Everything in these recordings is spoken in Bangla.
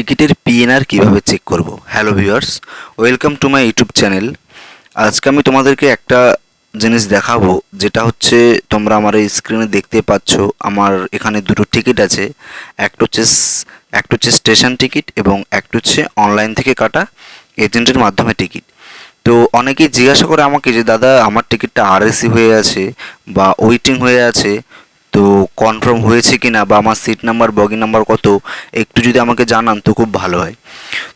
টিকিটের পিএনআর কীভাবে চেক করব? Hello viewers welcome to my YouTube channel আজকে আমি তোমাদেরকে একটা জিনিস দেখাবো, যেটা হচ্ছে তোমরা আমার এই স্ক্রিনে দেখতে পাচ্ছ। আমার এখানে দুটো টিকিট আছে। একটা হচ্ছে একটা হচ্ছে স্টেশন টিকিট এবং একটা হচ্ছে অনলাইন থেকে কাটা এজেন্টের মাধ্যমে টিকিট তো অনেকেই জিজ্ঞাসা করে আমাকে যে, দাদা, আমার টিকিটটা আরএসি হয়ে আছে বা ওয়েটিং হয়ে আছে। তো কনফার্ম হয়েছে কি না বা আমার সিট নাম্বার বগি নাম্বার কত, একটু যদি আমাকে জানান তো খুব ভালো হয়।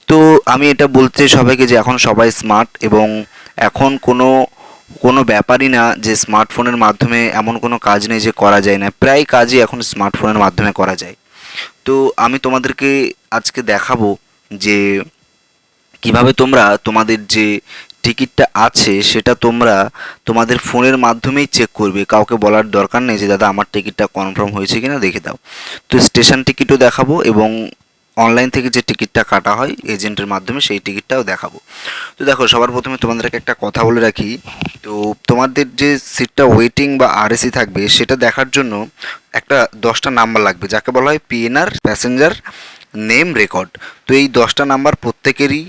তো আমি এটা বলতে সবাইকে যে এখন সবাই স্মার্ট এবং এখন কোনো কোনো ব্যাপারই না যে স্মার্টফোনের মাধ্যমে এমন কোনো কাজ নেই যে করা যায় না। প্রায় কাজই এখন স্মার্টফোনের মাধ্যমে করা যায়। তো আমি তোমাদেরকে আজকে দেখাবো যে কীভাবে তোমরা তোমাদের যে টিকিটটা আছে, সেটা তোমরা তোমাদের ফোনের মাধ্যমেই চেক করবে। কাউকে বলার দরকার নেই যে, দাদা, আমার টিকিটটা কনফার্ম হয়েছে কিনা? দেখে দাও। তো স্টেশন টিকিটও দেখাবো এবং অনলাইন থেকে যে টিকিটটা কাটা হয় এজেন্টের মাধ্যমে সেই টিকিটটাও দেখাবো। তো দেখো, সবার প্রথমে তোমাদেরকে একটা কথা বলে রাখি। তো তোমাদের যে সিটটা ওয়েটিং বা আরএসি থাকবে, সেটা দেখার জন্য একটা দশটা নাম্বার লাগবে, যাকে বলা হয় পিএনআর প্যাসেঞ্জার নেম রেকর্ড তো এই দশটা নাম্বার প্রত্যেকেরই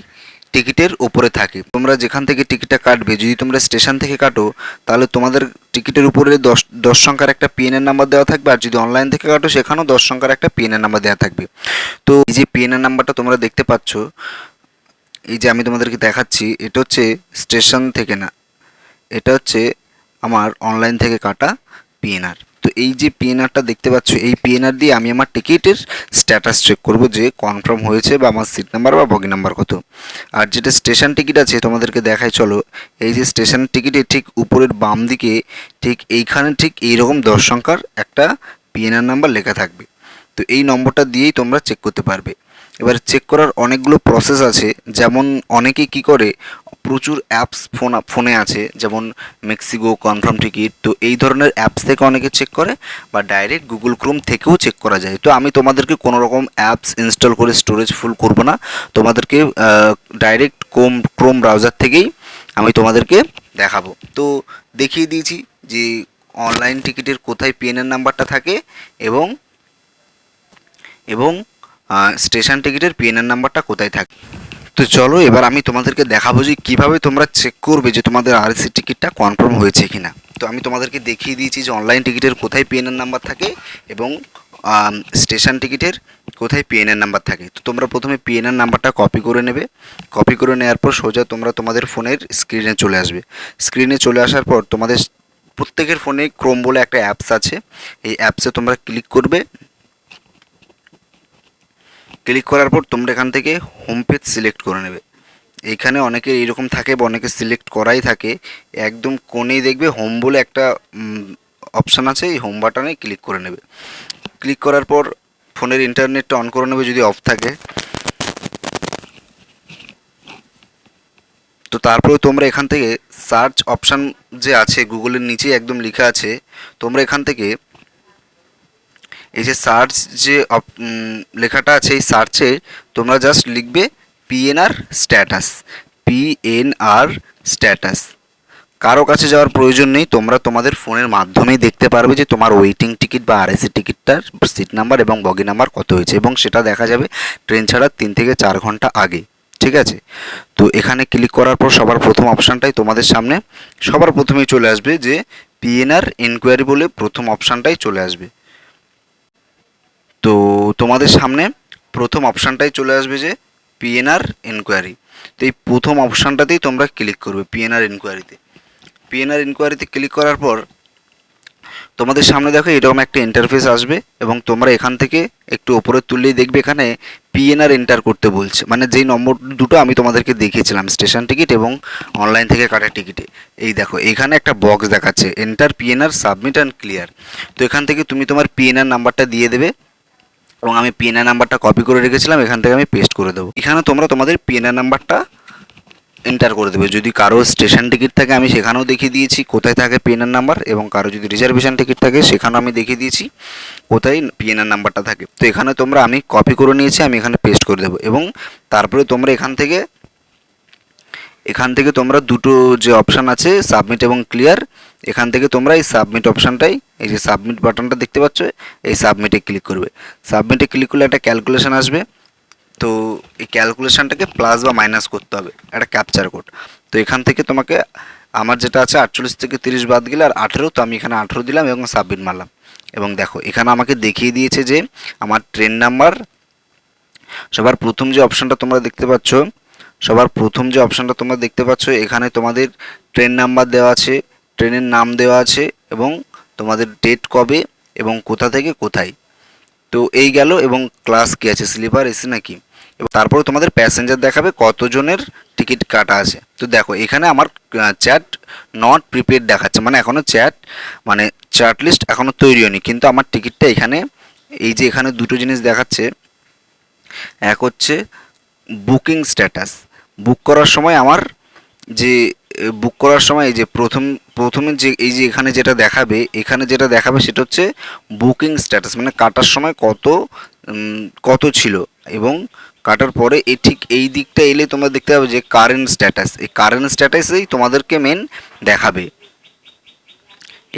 টিকিটের উপরে থাকে। তোমরা যেখান থেকে টিকিটটা কাটবে, যদি তোমরা স্টেশন থেকে কাটো, তাহলে তোমাদের টিকিটের উপরে দশ দশ সংখ্যার একটা পিএনএর নাম্বার দেওয়া থাকবে, আর যদি অনলাইন থেকে কাটো, সেখানেও দশ সংখ্যার একটা পিএনএর নাম্বার দেওয়া থাকবে। তো এই যে পিএনএর নাম্বারটা তোমরা দেখতে পাচ্ছ, এই যে আমি তোমাদেরকে দেখাচ্ছি, এটা হচ্ছে স্টেশন থেকে না, এটা হচ্ছে আমার অনলাইন থেকে কাটা পিএনআর তো এই যে পিএনআরটা দেখতে পাচ্ছ, এই পিএনআর দিয়ে আমি আমার টিকিটের স্ট্যাটাস চেক করব যে কনফার্ম হয়েছে বা আমার সিট নাম্বার বা বগি নাম্বার কত। আর যেটা স্টেশন টিকিট আছে তোমাদেরকে দেখাই, চলো। এই যে স্টেশন টিকিটে ঠিক উপরের বাম দিকে ঠিক এইখানে ঠিক এইরকম দশ সংখ্যার একটা পিএনআর নাম্বার লেখা থাকবে। তো এই নম্বরটা দিয়েই তোমরা চেক করতে পারবে। এবার চেক করার অনেকগুলো প্রসেস আছে, যেমন অনেকে কি করে, প্রচুর অ্যাপস ফোন ফোনে আছে, যেমন মেক্সিকো কনফার্ম টিকিট তো এই ধরনের অ্যাপস থেকে অনেকে চেক করে বা ডাইরেক্ট গুগল ক্রোম থেকেও চেক করা যায়। তো আমি তোমাদেরকে কোনো রকম অ্যাপস ইনস্টল করে স্টোরেজ ফুল করব না, তোমাদেরকে ডাইরেক্ট ক্রোম ক্রোম ব্রাউজার থেকেই আমি তোমাদেরকে দেখাবো। তো দেখিয়ে দিয়েছি যে অনলাইন টিকিটের কোথায় পিএনএর নাম্বারটা থাকে এবং এবং স্টেশন টিকিটের পিএনআর নাম্বারটা কোথায় থাকে? তো চলো, এবার আমি তোমাদেরকে দেখাবো যে কীভাবে তোমরা চেক করবে যে তোমাদের আরসি টিকিটটা কনফার্ম হয়েছে কিনা। তো আমি তোমাদেরকে দেখিয়ে দিয়েছি যে অনলাইন টিকিটের কোথায় পিএনআর নাম্বার থাকে এবং স্টেশন টিকিটের কোথায় পিএনআর নাম্বার থাকে। তো তোমরা প্রথমে পিএনআর নাম্বারটা কপি করে নেবে। কপি করে নেওয়ার পর সোজা তোমরা তোমাদের ফোনের স্ক্রিনে চলে আসবে। স্ক্রিনে চলে আসার পর তোমাদের প্রত্যেকের ফোনে ক্রোম বলে একটা অ্যাপস আছে। এই অ্যাপসে তোমরা ক্লিক করবে। ক্লিক করার পর তোমরা এখান থেকে হোম পেজ সিলেক্ট করে নেবে। এইখানে অনেকে এইরকম থাকে বা অনেকে সিলেক্ট করাই থাকে। একদম কোণেই দেখবে হোম বলে একটা অপশান আছে, এই হোম বাটনে ক্লিক করে নেবে। ক্লিক করার পর ফোনের ইন্টারনেটটা অন করে নেবে যদি অফ থাকে। তো তারপরে তোমরা এখান থেকে সার্চ অপশান যে আছে গুগলের নিচে একদম লেখা আছে, তোমরা এখান থেকে এই যে সার্চ যে লেখাটা আছে এই সার্চে তোমরা জাস্ট লিখবে পিএনআর স্ট্যাটাস পিএনআর স্ট্যাটাস কারও কাছে যাওয়ার প্রয়োজন নেই, তোমরা তোমাদের ফোনের মাধ্যমেই দেখতে পারবে যে তোমার ওয়েটিং টিকিট বা আরএসি টিকিটটার সিট নাম্বার এবং বগি নাম্বার কত হয়েছে এবং সেটা দেখা যাবে ট্রেন ছাড়ার তিন থেকে চার ঘণ্টা আগে, ঠিক আছে? তো এখানে ক্লিক করার পর সবার প্রথম অপশানটাই তোমাদের সামনে, সবার প্রথমেই চলে আসবে যে পিএনআর ইনকোয়ারি বলে প্রথম অপশানটাই চলে আসবে। তো তোমাদের সামনে প্রথম অপশানটাই চলে আসবে যে পিএনআর ইনকোয়ারি তো এই প্রথম অপশানটাতেই তোমরা ক্লিক করবে পিএনআর ইনকোয়ারিতে পিএনআর ইনকোয়ারিতে ক্লিক করার পর তোমাদের সামনে দেখো এরকম একটা ইন্টারফেস আসবে এবং তোমরা এখান থেকে একটু ওপরে তুললেই দেখবে এখানে পিএনআর এন্টার করতে বলছে। মানে যেই নম্বর দুটো আমি তোমাদেরকে দেখিয়েছিলাম স্টেশন টিকিট এবং অনলাইন থেকে কাটা টিকিটে এই দেখো, এখানে একটা বক্স দেখাচ্ছে enter PNR submit and clear তো এখান থেকে তুমি তোমার পিএনআর নাম্বারটা দিয়ে দেবে। এবং আমি পিএনআর নাম্বারটা কপি করে রেখেছিলাম, এখান থেকে আমি পেস্ট করে দেবো। এখানে তোমরা তোমাদের পিএনআর নাম্বারটা এন্টার করে দেবে। যদি কারও স্টেশন টিকিট থাকে, আমি সেখানেও দেখিয়ে দিয়েছি কোথায় থাকে পিএনআর নাম্বার এবং কারও যদি রিজার্ভেশন টিকিট থাকে, সেখানেও আমি দেখিয়ে দিয়েছি কোথায় পিএনআর নাম্বারটা থাকে। তো এখানে তোমরা আমি কপি করে নিয়েছি, আমি এখানে পেস্ট করে দেবো এবং তারপরে তোমরা এখান থেকে এখান থেকে তোমরা দুটো যে অপশান আছে সাবমিট এবং ক্লিয়ার এখান থেকে তোমরা এই সাবমিট অপশানটাই এই যে সাবমিট বাটনটা দেখতে পাচ্ছ, এই সাবমিটে ক্লিক করবে। সাবমিটে ক্লিক করলে একটা ক্যালকুলেশন আসবে। তো এই ক্যালকুলেশানটাকে প্লাস বা মাইনাস করতে হবে, একটা ক্যাপচার কোড তো এখান থেকে তোমাকে আমার যেটা আছে আটচল্লিশ থেকে তিরিশ বাদ গেলে আর আঠেরো, তো আমি এখানে আঠেরো দিলাম এবং সাবমিট মারলাম। এবং দেখো, এখানে আমাকে দেখিয়ে দিয়েছে যে আমার ট্রেন নাম্বার সবার প্রথম যে অপশানটা তোমরা দেখতে পাচ্ছ, সবার প্রথম যে অপশানটা তোমরা দেখতে পাচ্ছ, এখানে তোমাদের ট্রেন নাম্বার দেওয়া আছে। ট্রেনের নাম দেওয়া আছে এবং তোমাদের ডেট কবে এবং কোথা থেকে কোথায়। তো এই গেল এবং ক্লাস কি আছে? স্লিপার এসি নাকি? এবং তারপরে তোমাদের প্যাসেঞ্জার দেখাবে কতজনের টিকিট কাটা আছে। তো দেখো, এখানে আমার চ্যাট নট প্রিপেড দেখাচ্ছে। মানে এখনও চ্যাট মানে চ্যাট লিস্ট এখনও তৈরি হয়নি। কিন্তু আমার টিকিটটা এখানে, এই যে এখানে দুটো জিনিস দেখাচ্ছে। এক হচ্ছে বুকিং স্ট্যাটাস বুক করার সময় আমার যে বুক করার সময় এই যে প্রথম, প্রথমে যে, এই যে এখানে যেটা দেখাবে, এখানে যেটা দেখাবে সেটা হচ্ছে বুকিং স্ট্যাটাস মানে কাটার সময় কত কত ছিল। এবং কাটার পরে এই ঠিক এই দিকটা এলে তোমরা দেখতে পাবে যে কারেন্ট স্ট্যাটাস এই কারেন্ট স্ট্যাটাসেই তোমাদেরকে মেন দেখাবে।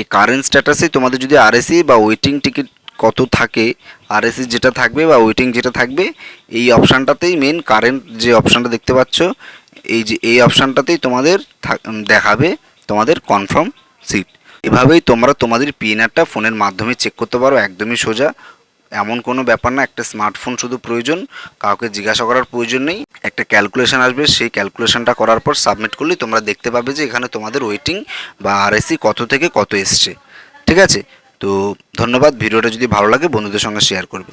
এই কারেন্ট স্ট্যাটাসে তোমাদের যদি আরএসি বা ওয়েটিং টিকিট কত থাকে আরএসি যেটা থাকবে বা ওয়েটিং যেটা থাকবে, এই অপশানটাতেই মেন কারেন্ট যে অপশানটা দেখতে পাচ্ছ, এই যে, এই অপশানটাতেই তোমাদের দেখাবে তোমাদের কনফার্ম সিট এভাবেই তোমরা তোমাদের পিএনআরটা ফোনের মাধ্যমে চেক করতে পারো, একদমই সোজা। এমন কোনো ব্যাপার না, একটা স্মার্টফোন শুধু প্রয়োজন, কাউকে জিজ্ঞাসা করার প্রয়োজন নেই। একটা ক্যালকুলেশন আসবে, সেই ক্যালকুলেশনটা করার পর সাবমিট করলে তোমরা দেখতে পাবে যে এখানে তোমাদের ওয়েটিং বা আরএসি কত থেকে কত এসছে। ঠিক আছে? তো ধন্যবাদ ভিডিওটা যদি ভালো লাগে বন্ধুদের সঙ্গে শেয়ার করবে।